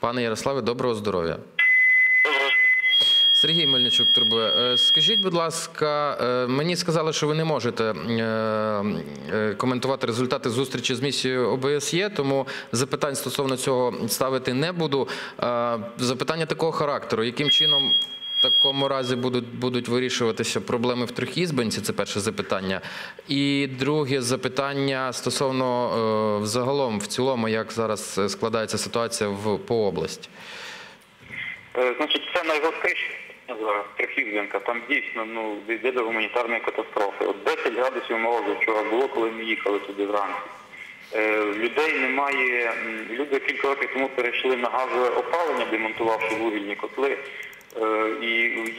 Пане Ярославе, доброго здоров'я. Сергій Мельничук турбує. Е, Скажіть, будь ласка, е, мені сказали, що ви не можете е, коментувати результати зустрічі з місією ОБСЄ, тому запитань стосовно цього ставити не буду. Запитання такого характеру: яким чином в такому разі будуть, будуть вирішуватися проблеми в Трьохізбенці? Це перше запитання. І друге запитання стосовно е, взагалом, в цілому, як зараз складається ситуація в по області. Е, Значить, це найгостріше зараз Трихівзенка. Там дійсно ну, йде до гуманітарної катастрофи. От 10 градусів морозу вчора було, коли ми їхали туди вранці. Е, людей немає. Люди кілька років тому перейшли на газове опалення, демонтувавши вугільні котли. Е, І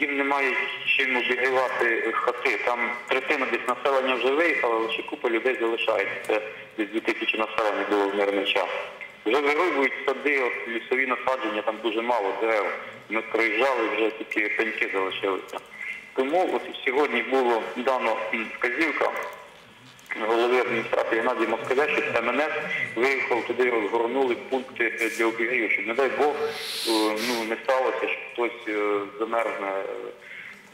їм немає чим обігрівати хати. Там третина десь населення вже виїхала, але ще купа людей залишається. Це десь 2000 населення було в мирний час. Вже вирубують сади, от лісові насадження, там дуже мало дерев. Ми проїжджали, вже тільки пеньки залишилися. Тому от сьогодні було дано вказівка голови адміністрації Геннадія Москаля, щоб МНС виїхав туди, розгорнули пункти е, для обігріву, щоб, не дай Бог, е, ну, не сталося, що хтось е, замерзне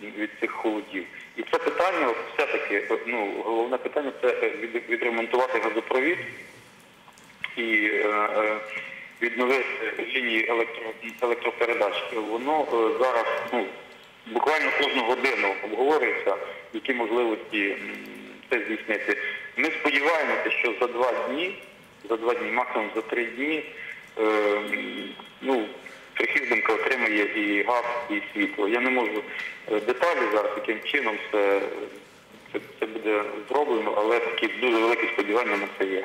від цих холодів. І це питання, все-таки, ну, головне питання це відремонтувати газопровід і відновити лінії електро, електропередач. Воно зараз ну, буквально кожну годину обговорюється, які можливості це здійснити. Ми сподіваємося, що за два дні, за два дні, максимум за три дні, е, ну, Трихівденка отримає і газ, і світло. Я не можу е, деталі зараз, яким чином це, це, це буде зроблено, але такі дуже великі сподівання на це є.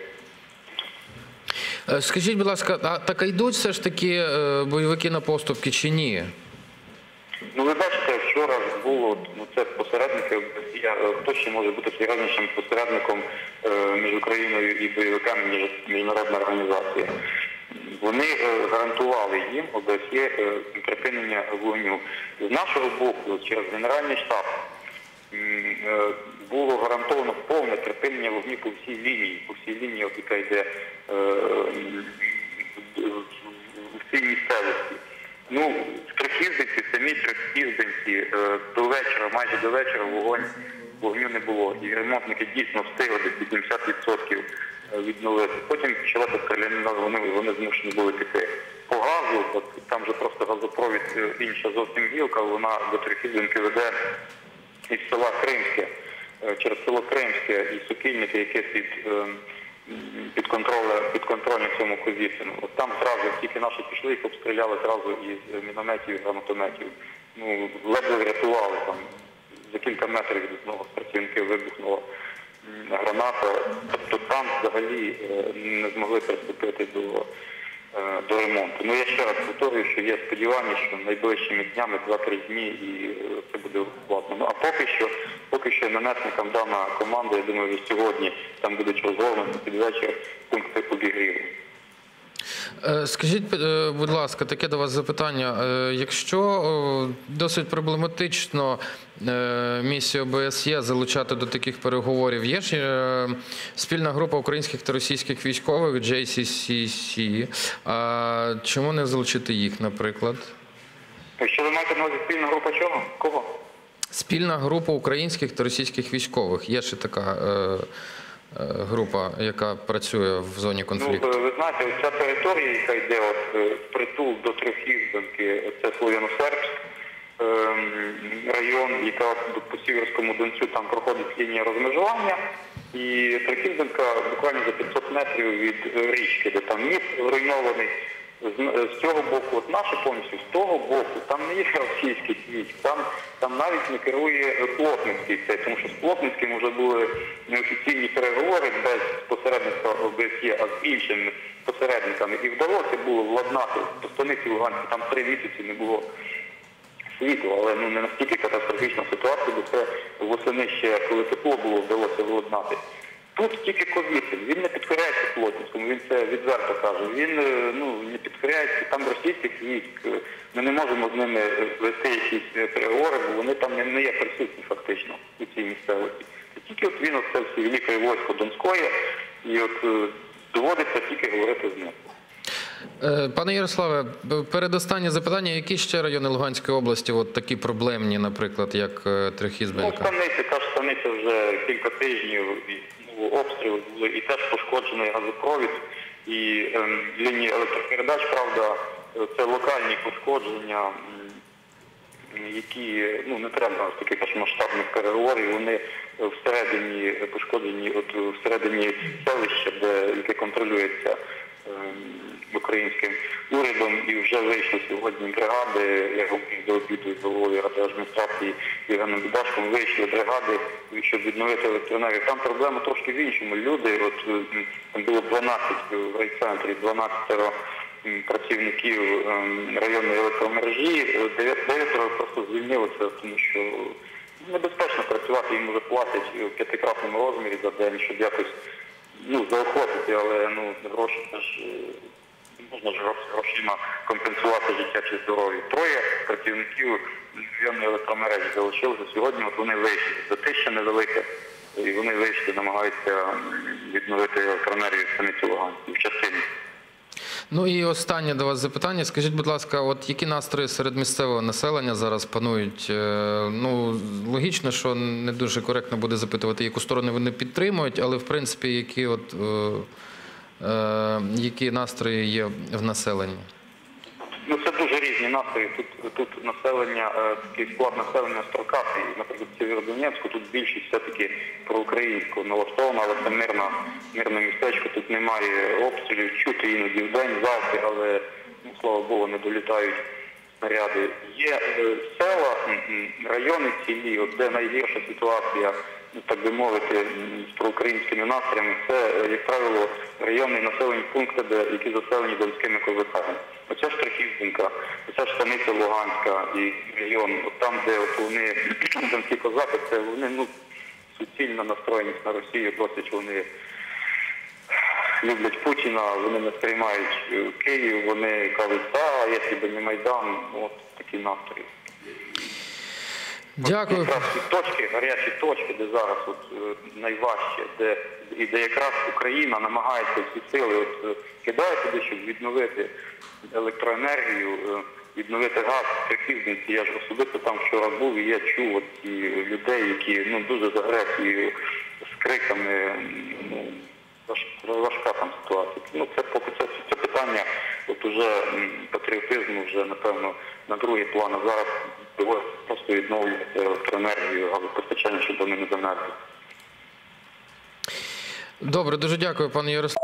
Е, Скажіть, будь ласка, а так йдуть все ж таки е, бойовики на поступки чи ні? Ну, ви бачите, вчора було ну це посередники. Я, е, хто ще може бути серйознішим посередником е, між Україною і бойовиками, ніж міжнародна організація. Вони е, гарантували їм е, припинення вогню. З нашого боку, через Генеральний штаб було гарантовано повне припинення вогню по всій лінії, по всій лінії, яка йде в цій місцевості. Ну, в Трихівзенці, самі Трихівзенці, е, до вечора, майже до вечора вогонь, вогню не було. І ремонтники дійсно встигли десь 80% відновити. Потім почалася стрілянина, вони, вони змушені були піти. По газу, от, там же просто газопровід е, інша зовсім гілка, вона до Трихівзенки веде із села Кримське, е, через село Кримське і Сокільники, яке під, під, контролем, під контролем цьому Козіцину. От там зразу, тільки наші пішли, їх обстріляли зразу із мінометів і гранатометів. Ну, ледве врятували там. За кілька метрів від одного з працівників вибухнула граната. Тобто там взагалі е, не змогли приступити до е, до ремонту. Ну я ще раз повторюю, що є сподівання, що найближчими днями, 2-3 дні, і е, це буде укладно. Ну а поки що, поки що менетникам дана команда, я думаю, вже сьогодні там будуть розгорнуті під вечір пункти обігріву. Е, Скажіть, е, будь ласка, таке до вас запитання. Е, Якщо досить проблематично місію ОБСЄ залучати до таких переговорів, є ж спільна група українських та російських військових JCCC. А Чому не залучити їх, наприклад? Якщо ви маєте на увазі спільна група чого? Кого? Спільна група українських та російських військових. Є ще така е, е, група, яка працює в зоні Ну, конфлікту. е, ви знаєте, ця територія, яка йде от, е, притул до Трьохізбенки, це Слов'яно-Сербськ ем, район, яка по Сіверському Донцю там проходить лінія розмежування. І Трьохізбенка буквально за 500 метрів від е, річки, де там міст зруйнований. З, е, з цього боку, от наше повністю, з того боку, там не є російський військ, там, там навіть не керує Плотницький цей, тому що з Плотницьким вже були неофіційні переговори без посередництва ОБСЄ, а з іншими посередниками. І вдалося було владнати по станиці Луганській, там три місяці не було світу, але ну не настільки катастрофічна ситуація, бо це восени ще, коли тепло було, вдалося владнати. Тут тільки Ковіцин, він не підкоряється Плотницькому, він це відверто каже. Він е, ну, не підкоряється, там російських військ, е, ми не можемо з ними е, вести якісь переговори, бо вони там не, є присутні фактично у цій місцевості. Це тільки от він оце всі велике військо Донської, і от доводиться тільки говорити з ним. Пане Ярославе, передостаннє запитання. Які ще райони Луганської області от такі проблемні, наприклад, як е, Ну, станиці, та ж станиця вже кілька тижнів ну, обстріли були, і теж пошкоджений газопровід, і ем, лінії електропередач, правда, це локальні пошкодження, які ну не треба таких аж масштабних переговорів. Вони всередині пошкоджені, от всередині селища, де яке контролюється ем, українським урядом, і вже вийшли сьогодні бригади. Я говорив до обіду з головою адміністрації Євгеном Бідашком, вийшли бригади, щоб відновити електроенергію. Там проблема трошки в іншому. Люди, от там було 12 в райцентрі, 12 працівників ем, районної електромережі, е, дев'ят- дев'ятеро просто звільнилося, тому що небезпечно працювати, їм вже платять в п'ятикратному розмірі за день, щоб якось ну, заохотити, але ну, гроші теж е, можна грошима компенсувати життя чи здоров'я. Троє працівників районної електромережі залишилися сьогодні, от вони вийшли. Затища невелике, і вони вийшли, намагаються відновити електроенергію в станиці Луганській в частині. Ну і останнє до вас запитання. Скажіть, будь ласка, от які настрої серед місцевого населення зараз панують? Е, Ну логічно, що не дуже коректно буде запитувати, яку сторону вони підтримують, але в принципі, які от е, які настрої є в населенні? Ну це дуже різні настрої. Тут тут населення, е, такий склад населення строкатий. Наприклад, Сєвєродонецьку тут більшість все-таки проукраїнського налаштована, але це мирна, мирне містечко. Тут немає обстрілів, чути іноді в день, завжди, але ну, слава Богу, не долітають снаряди. Є е, села, райони цілі, де найгірша ситуація, так би мовити, з проукраїнськими настроями, це, як правило, райони і населені пункти, які заселені донськими козаками. Оця ж Трахівська, оця ж станиця Луганська і район, от там, де от вони донські козаки, це вони ну, суцільно настроєні на Росію, досить вони люблять Путіна, вони не сприймають е, Київ, вони кажуть, а якщо не Майдан, от такі настрої. Дякую. Якраз ці точки, гарячі точки, де зараз от, е, найважче, де, і де якраз Україна намагається всі сили от, е, кидає туди, щоб відновити електроенергію, е, відновити газ в Трехівниці. Я ж особисто там вчора був і я чув от ці людей, які ну, дуже з агресією, з криками. Ну, важка там ситуація. Ну, це поки це, це питання от уже патріотизму вже, напевно, на другий план. А зараз доводиться просто відновлювати електроенергію, газопостачання, щоб вони не замерзли. Добре, дуже дякую, пане Ярославе.